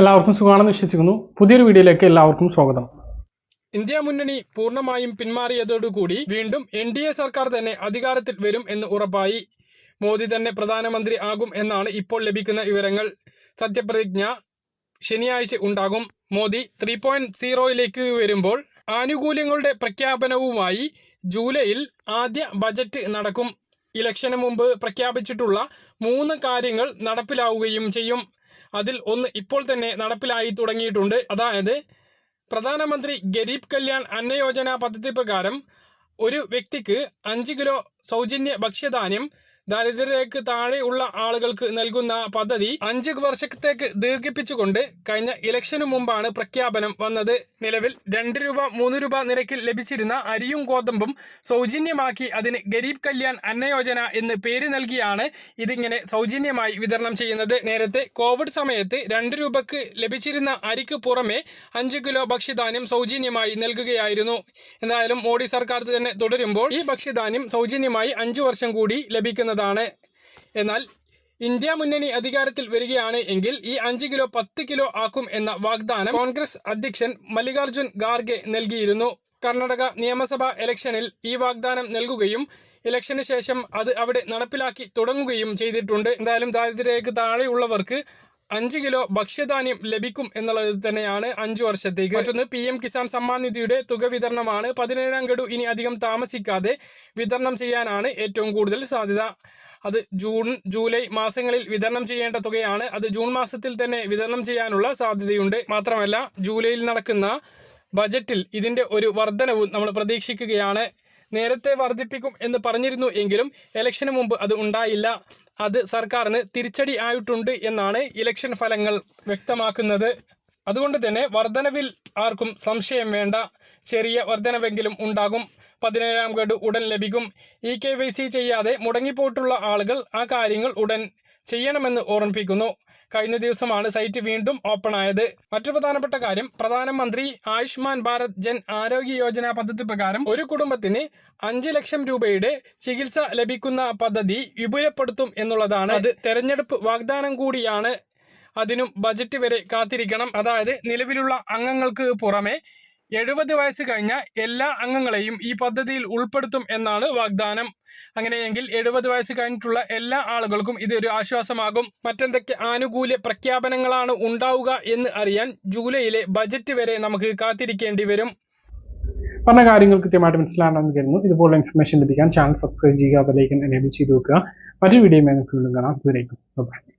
എല്ലാവർക്കും സുഖമാണെന്ന് വിശ്വസിക്കുന്നു. പുതിയൊരു വീഡിയോയിലേക്ക് എല്ലാവർക്കും സ്വാഗതം. ഇന്ത്യ മുന്നണി പൂർണമായും പിന്മാറിയതോടുകൂടി വീണ്ടും എൻ ഡി എ സർക്കാർ തന്നെ അധികാരത്തിൽ വരും എന്ന് ഉറപ്പായി. മോദി തന്നെ പ്രധാനമന്ത്രി ആകും എന്നാണ് ഇപ്പോൾ ലഭിക്കുന്ന വിവരങ്ങൾ. സത്യപ്രതിജ്ഞ ശനിയാഴ്ച ഉണ്ടാകും. മോദി ത്രീ പോയിന്റ് സീറോയിലേക്ക് വരുമ്പോൾ ആനുകൂല്യങ്ങളുടെ പ്രഖ്യാപനവുമായി ജൂലൈയിൽ ആദ്യ ബജറ്റ് നടക്കും. ഇലക്ഷന് മുമ്പ് പ്രഖ്യാപിച്ചിട്ടുള്ള മൂന്ന് കാര്യങ്ങൾ നടപ്പിലാവുകയും ചെയ്യും. അതിൽ ഒന്ന് ഇപ്പോൾ തന്നെ നടപ്പിലായി തുടങ്ങിയിട്ടുണ്ട്. അതായത് പ്രധാനമന്ത്രി ഗരീബ് കല്യാൺ അന്ന യോജന പദ്ധതി പ്രകാരം ഒരു വ്യക്തിക്ക് അഞ്ച് കിലോ സൗജന്യ ഭക്ഷ്യധാന്യം ദാരിദ്ര്യരേഖയ്ക്ക് ഉള്ള ആളുകൾക്ക് നൽകുന്ന പദ്ധതി അഞ്ച് വർഷത്തേക്ക് ദീർഘിപ്പിച്ചുകൊണ്ട് കഴിഞ്ഞ ഇലക്ഷനു മുമ്പാണ് പ്രഖ്യാപനം വന്നത്. നിലവിൽ രണ്ട് രൂപ മൂന്ന് രൂപ നിരക്കിൽ ലഭിച്ചിരുന്ന അരിയും ഗോതമ്പും സൗജന്യമാക്കി അതിന് ഗരീബ് കല്യാൺ അന്നയോജന എന്ന് പേര് നൽകിയാണ് ഇതിങ്ങനെ സൗജന്യമായി വിതരണം ചെയ്യുന്നത്. നേരത്തെ കോവിഡ് സമയത്ത് രണ്ട് രൂപക്ക് ലഭിച്ചിരുന്ന അരിക്ക് പുറമെ അഞ്ച് കിലോ ഭക്ഷ്യധാന്യം സൗജന്യമായി നൽകുകയായിരുന്നു. എന്തായാലും മോഡി സർക്കാർ തന്നെ തുടരുമ്പോൾ ഈ ഭക്ഷ്യധാന്യം സൗജന്യമായി അഞ്ചു വർഷം കൂടി ലഭിക്കുന്നതാണ് എന്നാൽ ഇന്ത്യ മുന്നണി അധികാരത്തിൽ വരികയാണ് എങ്കിൽ ഈ അഞ്ച് കിലോ പത്ത് കിലോ ആക്കും എന്ന വാഗ്ദാനം കോൺഗ്രസ് അധ്യക്ഷൻ മല്ലികാർജുൻ ഖാർഗെ നൽകിയിരുന്നു. കർണാടക നിയമസഭാ ഇലക്ഷനിൽ ഈ വാഗ്ദാനം നൽകുകയും ഇലക്ഷന് ശേഷം അത് അവിടെ നടപ്പിലാക്കി തുടങ്ങുകയും ചെയ്തിട്ടുണ്ട്. എന്തായാലും ദാരിദ്ര്യരേഖ താഴെയുള്ളവർക്ക് അഞ്ച് കിലോ ഭക്ഷ്യധാന്യം ലഭിക്കും എന്നുള്ളത് തന്നെയാണ് അഞ്ചു വർഷത്തേക്ക്. മറ്റൊന്ന് പി എം കിസാൻ സമ്മാൻ നിധിയുടെ തുക വിതരണമാണ്. പതിനേഴാം ഗഡു ഇനി അധികം താമസിക്കാതെ വിതരണം ചെയ്യാനാണ് ഏറ്റവും കൂടുതൽ സാധ്യത. അത് ജൂൺ ജൂലൈ മാസങ്ങളിൽ വിതരണം ചെയ്യേണ്ട തുകയാണ്. അത് ജൂൺ മാസത്തിൽ തന്നെ വിതരണം ചെയ്യാനുള്ള സാധ്യതയുണ്ട്. മാത്രമല്ല ജൂലൈയിൽ നടക്കുന്ന ബജറ്റിൽ ഇതിന്റെ ഒരു വർധനവും നമ്മൾ പ്രതീക്ഷിക്കുകയാണ്. നേരത്തെ വർദ്ധിപ്പിക്കും എന്ന് പറഞ്ഞിരുന്നു എങ്കിലും ഇലക്ഷന് മുമ്പ് അത് ഉണ്ടായില്ല. അത് സർക്കാരിന് തിരിച്ചടി ആയിട്ടുണ്ട് എന്നാണ് ഇലക്ഷൻ ഫലങ്ങൾ വ്യക്തമാക്കുന്നത്. അതുകൊണ്ട് തന്നെ വർധനവിൽ ആർക്കും സംശയം വേണ്ട. ചെറിയ വർധനവെങ്കിലും ഉണ്ടാകും. പതിനേഴാം ഗഡു ഉടൻ ലഭിക്കും. ഇ കെ വൈ സി ചെയ്യാതെ മുടങ്ങിപ്പോയിട്ടുള്ള ആളുകൾ ആ കാര്യങ്ങൾ ഉടൻ ചെയ്യണമെന്ന് ഓർമ്മിപ്പിക്കുന്നു. കഴിഞ്ഞ ദിവസമാണ് സൈറ്റ് വീണ്ടും ഓപ്പൺ ആയത്. മറ്റു പ്രധാനപ്പെട്ട കാര്യം പ്രധാനമന്ത്രി ആയുഷ്മാൻ ഭാരത് ജൻ ആരോഗ്യ യോജന പദ്ധതി പ്രകാരം ഒരു കുടുംബത്തിന് അഞ്ച് ലക്ഷം രൂപയുടെ ചികിത്സ ലഭിക്കുന്ന പദ്ധതി വിപുലപ്പെടുത്തും എന്നുള്ളതാണ്. അത് തെരഞ്ഞെടുപ്പ് വാഗ്ദാനം കൂടിയാണ്. അതിനും ബജറ്റ് വരെ കാത്തിരിക്കണം. അതായത് നിലവിലുള്ള അംഗങ്ങൾക്ക് പുറമെ എഴുപത് വയസ്സ് കഴിഞ്ഞ എല്ലാ അംഗങ്ങളെയും ഈ പദ്ധതിയിൽ ഉൾപ്പെടുത്തും എന്നാണ് വാഗ്ദാനം. അങ്ങനെയെങ്കിൽ എഴുപത് വയസ്സ് കഴിഞ്ഞിട്ടുള്ള എല്ലാ ആളുകൾക്കും ഇതൊരു ആശ്വാസമാകും. മറ്റെന്തൊക്കെ ആനുകൂല്യ പ്രഖ്യാപനങ്ങളാണ് ഉണ്ടാവുക എന്ന് അറിയാൻ ജൂലൈയിലെ ബജറ്റ് വരെ നമുക്ക് കാത്തിരിക്കേണ്ടി വരും. പറഞ്ഞ കാര്യങ്ങൾ കൃത്യമായിട്ട് മനസ്സിലാണെന്ന് കരുതുന്നു. ഇതുപോലുള്ള ഇൻഫർമേഷൻ ലഭിക്കാൻ ചാനൽ സബ്സ്ക്രൈബ് ചെയ്യുക അതിലേക്ക് എനേബിൾ ചെയ്ത് വെക്കുക. മറ്റൊരു വീഡിയോ കാണാം. ബൈ